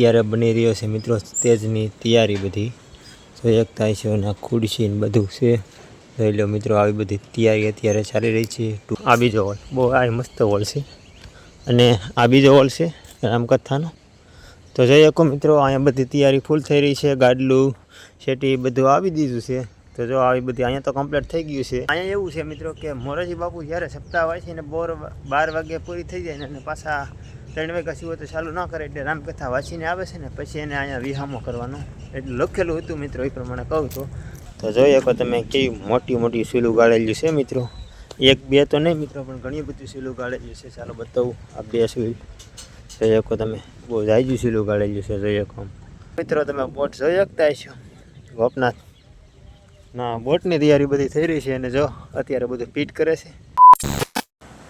અત્યારે બની રહ્યો છે મિત્રો સ્ટેજની તૈયારી બધી. જોઈ શકતા છે અને ખુરશી ને બધું છે. જોઈ લો મિત્રો આવી બધી તૈયારી અત્યારે ચાલી રહી છે. આ બીજો હોલ. બહુ આ મસ્ત હોલ છે. અને આ બીજો હોલ છે રામકથાનો. તો જોઈ શકો મિત્રો, અહીંયા બધી તૈયારી ફૂલ થઈ રહી છે. ગાડલું, શેટી બધું આવી દીધું છે. તો જો આવી બધી અહીંયા તો કમ્પ્લીટ થઈ ગયું છે. અહીંયા એવું છે મિત્રો કે મોરારજી બાપુ જ્યારે સપ્તાહ હોય છે ને બોર બાર વાગે પૂરી થઈ જાય ને પાછા ત્રણ વાગ્યા સુધી તો ચાલુ ન કરે એટલે રામકથા વાંચીને આવે છે ને પછી એને અહીંયા વિહામો કરવાનો. એટલે લખેલું હતું મિત્રો, એ પ્રમાણે કહું તો તો જોઈ શકો તમે કેવી મોટી મોટી સીલું ગાળેલી છે મિત્રો. એક, બે તો નહીં મિત્રો, પણ ઘણી બધી સીલું ગાળેલી છે. ચાલો બતાવું આ બે સીલ જોઈ શકો તમે, બહુ જાયજુ સીલું ગાળેલું છે, જોઈ શકો મિત્રો, તમે બોટ જોઈ શકતા છો ગોપનાથ. ના, બોટની તૈયારી બધી થઈ રહી છે અને જો, અત્યારે બધું પીટ કરે છે.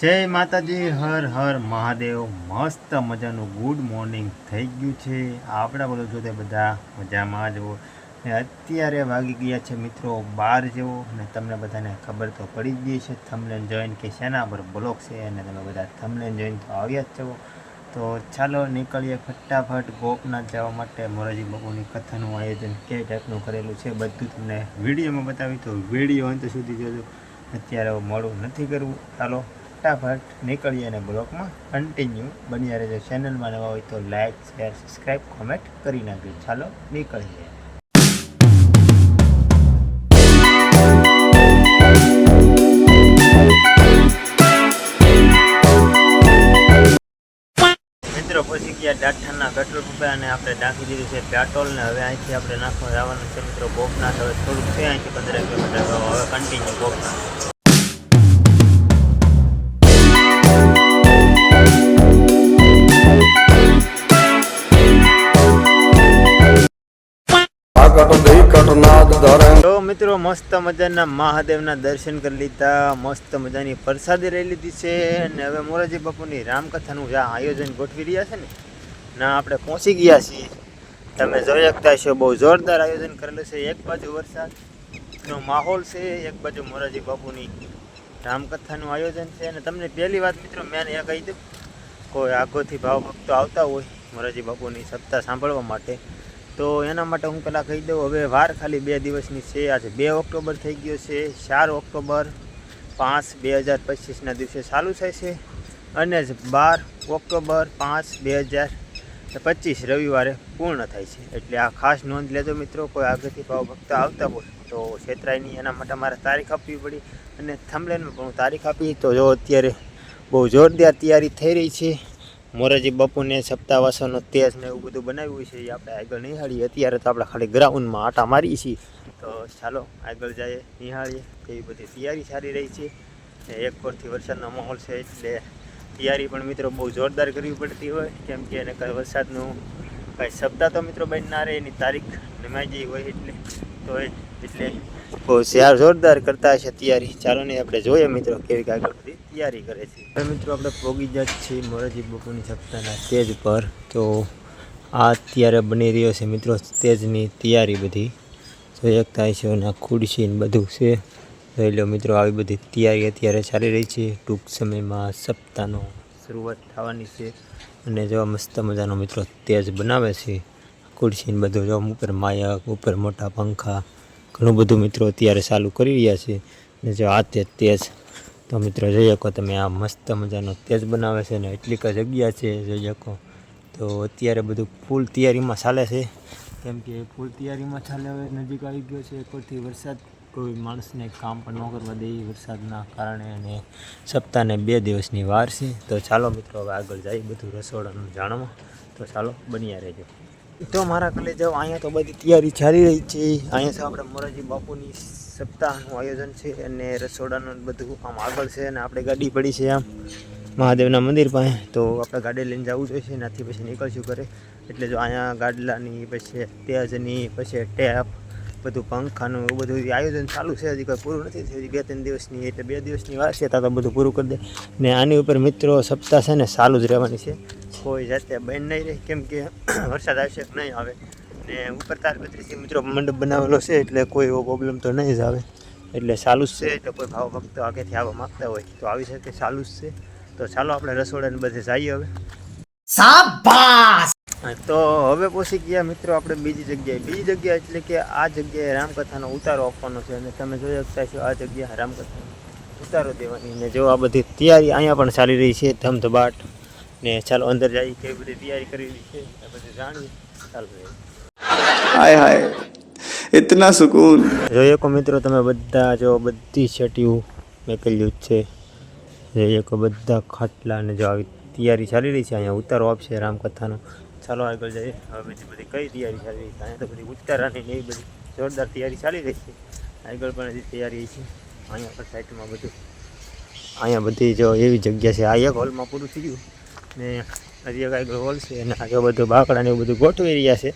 જય માતાજી, હર હર મહાદેવ, મસ્ત મજાનું ગુડ મોર્નિંગ થઈ ગયું છે. આપણા બોલો જો તે બધા મજામાં જવો ને અત્યારે વાગી ગયા છે મિત્રો બાર જેવો અને તમને બધાને ખબર તો પડી જ ગઈ છે. થમલેન જોઈન કે શેના પર બ્લોક છે અને તમે બધા થમલેન જોઈન તો આવ્યા જ છો. તો ચાલો નીકળીએ ફટાફટ ગોપનાથ જવા માટે. મોરારજી બાપુની કથાનું આયોજન કે ટાઈપનું કરેલું છે. બધું તમને વિડીયોમાં બતાવી તો વીડિયો અંત સુધી જોજો. અત્યારે મોડું નથી કરવું. ચાલો ફટાફટ નીકળીએ અને બ્લોગમાં કન્ટિન્યુ બન્યા રહેજો ચેનલમાં નવા હોય તો લાઇક શેર સબસ્ક્રાઈબ કોમેન્ટ કરી નાખજો. ચાલો નીકળીએ. મિત્રો પછી ગયા ડાઠાના પેટ્રોલ પંપે અને આપણે નાખી દીધું છે પેટ્રોલ ને હવે અહીંથી આપણે નાખવા જવાનું છે મિત્રો ગોપનાથ હવે થોડુંક છે અહીંથી પંદર કિલોમીટર હવે કન્ટિન્યુ ગોપનાથ મિત્રો, મસ્ત મજાના મહાદેવના દર્શન કરી લીધા. મસ્ત મજાની પ્રસાદી લઈ લીધી છે. અને હવે મોરારજી બાપુની રામકથાનું જે આયોજન ગોઠવી રહ્યા છે ને, ના આપણે પહોંચી ગયા છીએ. તમે જોઈ શકતા છો બહુ જોરદાર આયોજન કરેલું છે. એક બાજુ વરસાદનો માહોલ છે, એક બાજુ મોરારજી બાપુની રામકથાનું આયોજન છે. અને તમને પહેલી વાત મિત્રો, મેં એ કહી દઉં, કોઈ આગોથી ભાવ ભક્તો આવતા હોય મોરારજી બાપુની સપ્તાહ સાંભળવા માટે તો એના માટે હું પહેલાં કહી દઉં, હવે વાર ખાલી બે દિવસની છે. આજે બે ઓક્ટોબર થઈ ગયો છે, ચાર ઓક્ટોબર પાંચ બે હજાર પચીસના દિવસે ચાલુ થાય છે અને જ બાર ઓક્ટોબર પાંચ બે હજાર પચીસ રવિવારે પૂર્ણ થાય છે. એટલે આ ખાસ નોંધ લેજો મિત્રો, કોઈ આગળથી ભક્ત આવતા હોય તો છેતરાયની એના માટે મારે તારીખ આપવી પડી અને થમલેનમાં પણ હું તારીખ આપી. તો જો અત્યારે બહુ જોરદાર તૈયારી થઈ રહી છે. મોરારજી બાપુને સપ્તાહવાસોનો તેજ ને એવું બધું બનાવ્યું છે, એ આપણે આગળ નિહાળીએ. અત્યારે તો આપણે ખાલી ગ્રાઉન્ડમાં આટા મારીએ છીએ. તો ચાલો, આગળ જઈએ, નિહાળીએ. એવી બધી તૈયારી સારી રહી છે. એક પરથી વરસાદનો માહોલ છે એટલે તૈયારી પણ મિત્રો બહુ જોરદાર કરવી પડતી હોય. કેમ કે એને કાંઈ વરસાદનું કાંઈ સપ્તાહ તો મિત્રો બની ના રહે, એની તારીખ નમાઈ ગઈ હોય એટલે. તો એટલે બહુ શિયાર જોરદાર કરતા હશે તૈયારી. ચાલો ને આપણે જોઈએ મિત્રો કેવી આગળ બધી તૈયારી કરે છે. મિત્રો આપણે પોગી જ છીએ મોરારજી બાપુની સપ્તાહના સ્ટેજ પર. તો આ અત્યારે બની રહ્યો છે મિત્રો સ્ટેજની તૈયારી બધી. જોઈ થાય છે અને ખુરશી ને બધું છે. જોઈ લો મિત્રો આવી બધી તૈયારી અત્યારે ચાલી રહી છે. ટૂંક સમયમાં સપ્તાહનો શરૂઆત થવાની છે. અને જો મસ્ત મજાનો મિત્રો તેજ બનાવે છે. ખુરશી ને બધું જો ઉપર માયક, ઉપર મોટા પંખા ઘણું બધું મિત્રો અત્યારે ચાલુ કરી રહ્યા છે. ને જો આ તે તેજ. તો મિત્રો જોઈ શકો તમે આ મસ્ત મજાનો તેજ બનાવે છે ને એટલી કા જગ્યા છે જોઈ શકો. તો અત્યારે બધું ફૂલ તૈયારીમાં ચાલે છે. કેમ કે ફૂલ તૈયારીમાં ચાલે હવે નજીક આવી ગયો છે. ઉપરથી વરસાદ કોઈ માણસને કામ પણ ન કરવા દે વરસાદના કારણે અને સપ્તાહને બે દિવસની વાર છે. તો ચાલો મિત્રો, હવે આગળ જઈએ બધું રસોડાનું જાણવા. તો ચાલો, બન્યા રહેજો. તો મારા કલે જાઓ, અહીંયા તો બધી તૈયારી ચાલી રહી છે. અહીંયા તો આપણે મોરારજી બાપુની સપ્તાહનું આયોજન છે અને રસોડાનું બધું આમ આગળ છે અને આપણે ગાડી પડી છે આમ મહાદેવના મંદિર પાસે. તો આપણે ગાડી લઈને જવું જોઈએ એનાથી પછી નીકળશું કરે એટલે જો અહીંયા ગાડલાની, પછી તેજની, પછી ટેપ, બધું પંખાનું એવું બધું આયોજન ચાલુ છે. હજી કોઈ પૂરું નથી થયું. બે ત્રણ દિવસની એટલે બે દિવસની વાર છે ત્યાં તો બધું પૂરું કરી દે. ને આની ઉપર મિત્રો સપ્તાહ છે ને ચાલુ જ રહેવાની છે. કોઈ જાતે બન નહીં રહે કેમ કે વરસાદ આવશે કે નહીં આવે. ને ઉપર તાર તારબત્રીથી મિત્રો મંડપ બનાવેલો છે એટલે કોઈ એવો પ્રોબ્લેમ તો નહીં જ આવે. એટલે ચાલુ જ છે એટલે કોઈ ભાવ ભક્તો આગેથી આવવા માગતા હોય તો આવી શકે ચાલુ જ છે. તો ચાલો આપણે રસોડાને બધે જઈએ હવે. તો હવે પહોંચી ગયા મિત્રો આપણે બીજી જગ્યાએ. બીજી જગ્યા એટલે કે આ જગ્યાએ રામકથાનો ઉતારો આપવાનો છે. અને તમે જોઈ શકતા છો આ જગ્યા રામકથાનો ઉતારો દેવાની. ને જો આ બધી તૈયારી અહીંયા પણ ચાલી રહી છે ધમધબાટ ને ચાલો અંદર જઈએ કેવી બધી તૈયારી કરવી છે એ બધું જાણીએ ચાલો હાય હાય. ઇતના સુકૂન. જોઈએ કો મિત્રો તમે બધા જો બધી છટીઓ મેં કર્યું જ છે જોઈએ કો બધા ખાટલા ને જો આવી તૈયારી ચાલી રહી છે અહીંયા ઉતારો આપશે રામકથાનો. ચાલો આગળ જઈએ. હવે બીજી બધી કઈ તૈયારી ચાલી રહી છે? અહીંયા તો બધી ઉતારાની ને એ બધી જોરદાર તૈયારી ચાલી રહી છે. આગળ પણ હજી તૈયારી છે. અહીંયા પર સાઈડમાં બધું. અહીંયા બધી જો એવી જગ્યા છે. આ એક હોલમાં પૂરું થઈ ગયું. ને હજી આગળ હોલ છે અને આગળ બધું બાકડા ને એવું બધું ગોઠવી રહ્યા છે.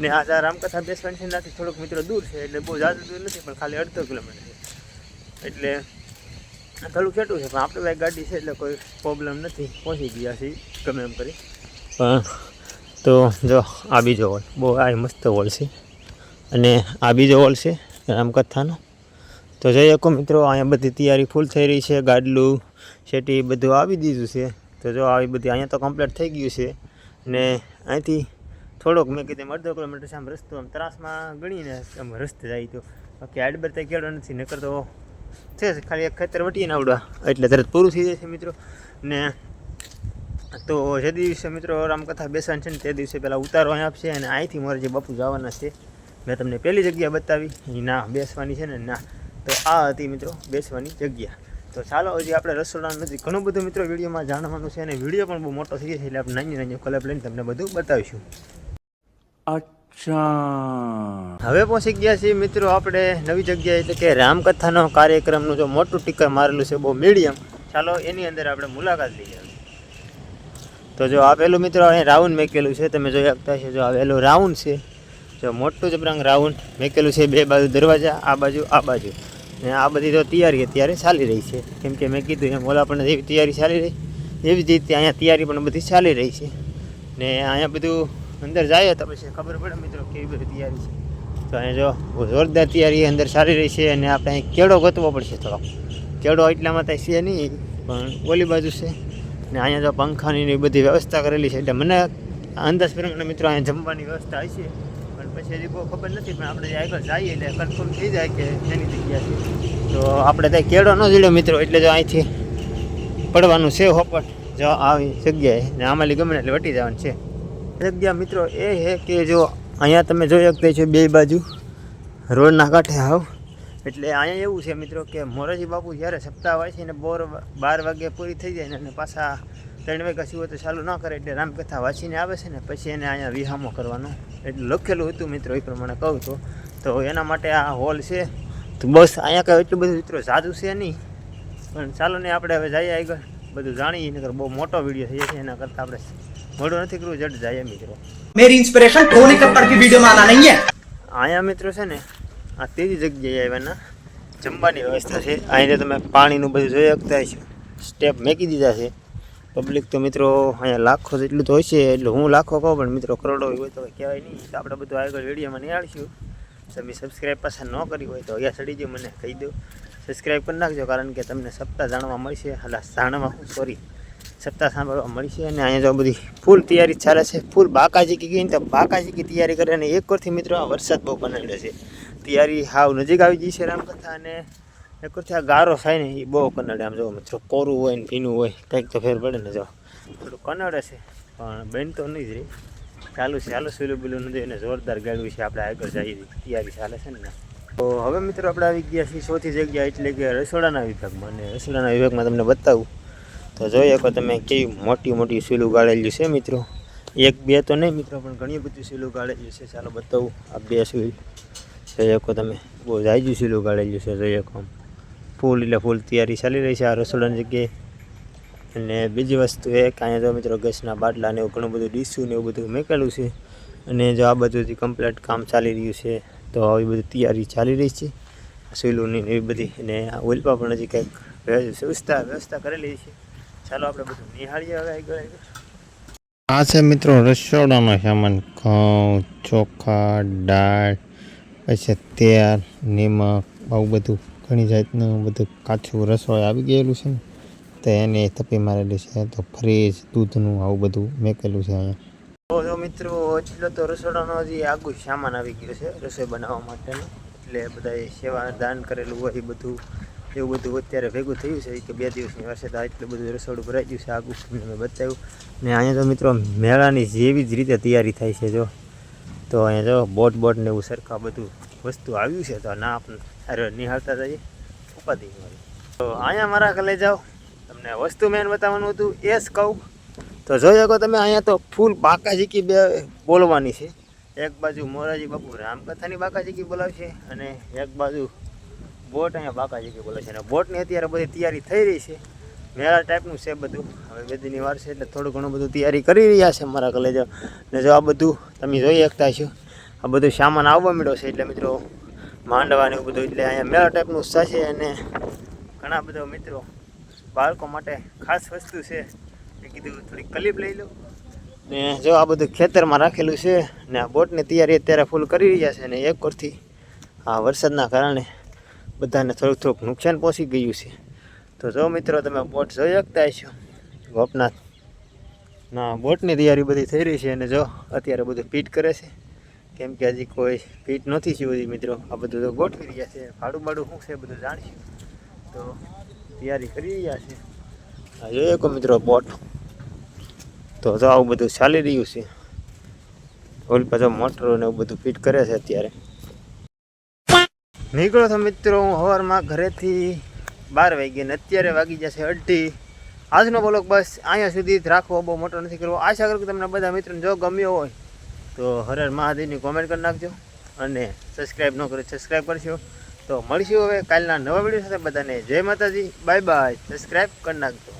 ને આ રામકથા બેસવાની છે એનાથી થોડુંક મિત્રો દૂર છે, એટલે બહુ જાદુ દૂર નથી, પણ ખાલી અડધો કિલોમીટર એટલે થોડું ખેટું છે, પણ આપણે ભાઈ ગાડી છે એટલે કોઈ પ્રોબ્લેમ નથી. પહોંચી ગયા છીએ, ગમે એમ કરી. પણ તો જો, આ બીજો હોલ. બહુ આ મસ્ત હોલ છે. અને આ બીજો હોલ છે, રામકથાનો. તો જઈએ કો મિત્રો, અહીંયા બધી તૈયારી ફૂલ થઈ રહી છે, ગાડલું શેટી બધું આવી દીધું છે. તો જો આવી બધી અહીંયા તો કમ્પ્લીટ થઈ ગયું છે. ને અહીંથી થોડોક મેં કીધું અડધો કિલોમીટર છે આમ રસ્તો આમ ત્રાસમાં ગણીને આમ રસ્તે જાય તો. બાકી આડબર ત્યાં કેળો નથી, નકર તો છે ખાલી એક ખેતર વટીને આવડવા. એટલે તરત પૂરું થઈ જાય છે મિત્રો. ને તો જે દિવસે મિત્રો રામકથા બેસવાની છે ને તે દિવસે પહેલાં ઉતારો અહીં આપશે અને અહીંથી મારે જે બાપુ જવાના છે, મેં તમને પહેલી જગ્યા બતાવી. ના બેસવાની છે ને ના. તો આ હતી મિત્રો બેસવાની જગ્યા. તો ચાલો હજી આપણે રસોડા નથી. ઘણું બધું મિત્રો વિડીયોમાં જાણવાનું છે અને વીડિયો પણ બહુ મોટો થઈ જશે એટલે આપણે નાની નાની કલપ લઈને તમને બધું બતાવીશું. અચ્છા. હવે પહોંચી ગયા છીએ મિત્રો આપણે નવી જગ્યાએ એટલે કે રામકથાનો કાર્યક્રમનું જો મોટું ટીકર મારેલું છે બહુ મીડિયમ ચાલો એની અંદર આપણે મુલાકાત લઈએ. તો જો આપેલું મિત્રો અહીં રાઉન્ડ મેકેલું છે તમે જોઈ શકતા છો જો આવેલું રાઉન્ડ છે. જો મોટું જબરાંગ રાઉન્ડ મેકેલું છે બે બાજુ દરવાજા આ બાજુ આ બાજુ. આ બધી તો તૈયારી અત્યારે ચાલી રહી છે. કેમ કે મેં કીધું એમ, ઓલા પણ એવી તૈયારી ચાલી રહી, એવી જ રીતે અહીંયા તૈયારી પણ બધી ચાલી રહી છે. ને અહીંયા બધું અંદર જાય તો પછી ખબર પડે મિત્રો કેવી બધી તૈયારી છે. તો અહીંયા જો જોરદાર તૈયારી અંદર સારી રહી છે અને આપણે અહીં કેળો ગોતવો પડશે થોડોક. કેળો એટલામાં ત્યાં છે નહીં, પણ ઓલી બાજુ છે. ને અહીંયા જો પંખાની ને બધી વ્યવસ્થા કરેલી છે. એટલે મને અંદાજ પ્રમાણે મિત્રો અહીંયા જમવાની વ્યવસ્થા હશે પછી હજી કોઈ ખબર નથી, પણ આપણે આગળ જઈએ એટલે કન્ફર્મ થઈ જાય કે એની જગ્યા છે. તો આપણે ત્યાં કેળો ન જડ્યો મિત્રો, એટલે જો અહીંથી પડવાનું છે હોપટ, જો આવી જગ્યાએ. ને આમાંલી ગમે એટલે વટી જવાનું છે. જગ્યા મિત્રો એ છે કે જો અહીંયા તમે જોઈ શકતા છો બે બાજુ રોડના કાંઠે આવ એટલે અહીંયા એવું છે મિત્રો કે મોરારજી બાપુ જ્યારે સપ્તાહ હોય છે ને બોર બાર વાગે પૂરી થઈ જાય ને પાછા ત્રણ વાગ્યા હોય તો ચાલુ ના કરે એટલે રામકથા વાંચીને આવે છે ને પછી એને અહીંયા વિહામો કરવાનો. એટલે લખેલું હતું મિત્રો એ પ્રમાણે કહું તો તો એના માટે આ હોલ છે. તો બસ અહીંયા કાંઈ એટલું બધું મિત્રો સાદું છે નહીં. પણ ચાલો ને આપણે હવે જઈએ આગળ. બધું જાણીએ નકર બહુ મોટો વીડિયો થઈ જશે એના કરતાં આપણે મોટો નથી કરવું જટ જઈએ મિત્રો. મેરી ઇન્સ્પિરેશન ધોની કક્કડ કી વિડિયો આના નહીં હે? આયા મિત્રો છે ને આ તેવી જગ્યાએ આવ્યાના જમવાની વ્યવસ્થા છે. અહીંયા તમે પાણીનું બધું જોઈ શકતા છો સ્ટેપ મેકી દીધા છે. પબ્લિક તો મિત્રો અહીંયા લાખો જેટલું તો હશે એટલે હું લાખો કહું, પણ મિત્રો કરોડો હોય તો કહેવાય નહીં. તો આપણે બધું આગળ વિડીયોમાં નિહાળશું. તમે સબસ્ક્રાઈબ પાછા ન કરી હોય તો અહીંયા ચડી જાય મને કહી દો. સબસ્ક્રાઈબ કરી નાખજો, કારણ કે તમને સપ્તાહ જાણવા મળશે. હાલા, જાણવા સોરી સપ્તાહ સાંભળવા મળશે અને અહીંયા જો બધી ફૂલ તૈયારી ચાલે છે. ફૂલ બાકાજી કી ગઈ તો બાકાજી કી તૈયારી કરે અને એક વરથી મિત્રો આ વરસાદ બહુ પનડે છે. તૈયારી હાવ નજીક આવી ગઈ છે રામકથા અને વરથી આ ગારો થાય ને એ બહુ કનડે. આમ જોવો મિત્રો, કોરું હોય ને ભીનું હોય, કંઈક તો ફેર પડે ને જો. થોડું કનડે છે, પણ બેન તો નહીં જ રહી ચાલુ છે, ચાલુ સુલું બુલું નથી. એને જોરદાર ગાડ્યું છે, આપણે આગળ જઈએ તૈયારી ચાલે છે ને તો હવે મિત્રો આપણે આવી ગયા છીએ ચોથી જગ્યા એટલે કે રસોડાના વિભાગમાં. અને રસોડાના વિભાગમાં તમને બતાવું. તો જોઈએ કે તમે કેવી મોટી મોટી સીલું ગાળેલી છે મિત્રો. એક, બે તો નહીં મિત્રો, પણ ઘણી બધી સીલું ગાળેલી છે. ચાલો બતાવું. આ બે સીલ જોઈએ શકો તમે. બહુ જાયજુ સીલું ગાળેલું છે જોઈએ શકો આમ. ફૂલ એટલે ફૂલ તૈયારી ચાલી રહી છે આ રસોડાની જગ્યાએ. અને બીજી વસ્તુ એ કે અહીંયા તો મિત્રો ગેસના બાટલા ને એવું ઘણું બધું ડીશું ને એવું બધું મેકેલું છે. અને જો આ બધું કમ્પ્લીટ કામ ચાલી રહ્યું છે, તો આવી બધી તૈયારી ચાલી રહી છે. સીલુંની એવી બધી. અને આ ઓઇલપા પણ હજી કંઈક વ્યવસ્થા વ્યવસ્થા કરેલી છે. ચાલો આપણે બધું નિહાળીએ હવે આ છે મિત્રો રસોડાનો સામાન. ઘઉં, ચોખા, દાળ, પછી તેલ, નિમક, આવું બધું. ઘણી જાતનું બધું કાચું રસોઈ આવી ગયેલું છે ને, તો એને તપી મારેલી છે, તો ફ્રીજ, દૂધનું આવું બધું મેકેલું છે અહીંયા. તો મિત્રો એટલો તો રસોડાનો હજી આગુ સામાન આવી ગયો છે, રસોઈ બનાવવા માટેનો. એટલે બધા સેવા દાન કરેલું હોય એ બધું, એવું બધું અત્યારે ભેગું થયું છે કે બે દિવસની વર્ષે તો એટલું બધું રસોડું ભરાઈ ગયું છે, આગું મેં બતાવ્યું. ને અહીંયા તો મિત્રો, મેળાની જેવી જ રીતે તૈયારી થાય છે, જો. તો અહીંયા જો બોટ બોટ ને એવું સરખા બધું વસ્તુ આવ્યું છે, તો ના આપણે અરે, નિહાળતા જઈએ. ઉપાધિ તો અહીંયા મારા કલે જાઓ. તમને વસ્તુ મેન બતાવવાનું હતું, એ જ કહું. તો જોઈ શકો તમે, અહીંયા તો ફૂલ બાકાજીકી બે બોલવાની છે. એક બાજુ મોરાજી બાપુ રામકથાની બાકાજીકી બોલાવશે અને એક બાજુ બોટ અહીંયા બાકાજીકી બોલાવશે. અને બોટની અત્યારે બધી તૈયારી થઈ રહી છે. મેળા ટાઈપનું છે બધું. હવે બેદીની વાર છે એટલે થોડું ઘણું બધું તૈયારી કરી રહ્યા છે મારા કલેજો ને જો આ બધું તમે જોઈ શકતા છો. આ બધું સામાન આવવા મળ્યો છે એટલે મિત્રો માંડવા ને એવું બધું એટલે અહીંયા મેળા ટાઈપનું થશે અને ઘણા બધા મિત્રો બાળકો માટે ખાસ વસ્તુ છે. એ કીધું થોડી કલીપ લઈ લો ને જો આ બધું ખેતરમાં રાખેલું છે ને આ બોટની તૈયારી અત્યારે ફૂલ કરી રહ્યા છે ને એક કોરથી આ વરસાદના કારણે બધાને થોડુંક થોડુંક નુકસાન પહોંચી ગયું છે. તો જો મિત્રો તમે બોટ જોઈ શકતા છો ગોપનાથ ના બોટની તૈયારી બધી થઈ રહી છે અને જો અત્યારે બધું પીટ કરે છે. કેમ કે હજી કોઈ પીટ નથી હજી મિત્રો. આ બધું તો ગોઠવી રહ્યા છે. ભાડું બાડું શું છે બધું જાણીશું. તો તૈયારી કરી રહ્યા છે. આ જોઈએ કો મિત્રો બોટ. તો જો આવું બધું ચાલી રહ્યું છે. ઓલ પાછો મોટરો ને એવું બધું ફિટ કરે છે અત્યારે. નીકળો તો મિત્રો, હું સવારમાં ઘરેથી બાર વાગીને અત્યારે વાગી જશે અઢી આજનો બોલો બસ અહીંયા સુધી જ રાખવો બહુ મોટો નથી કરવો. આશા કરું કે તમને બધા મિત્રોને જો ગમ્યો હોય તો હર હર મહાદેવની કોમેન્ટ કરી નાખજો અને સબસ્ક્રાઈબ ન કરો સબસ્ક્રાઈબ કરશો. તો મળીશું હવે કાલના નવા વીડિયો સાથે બધાને. જય માતાજી. બાય બાય સબસ્ક્રાઈબ કરી નાખજો.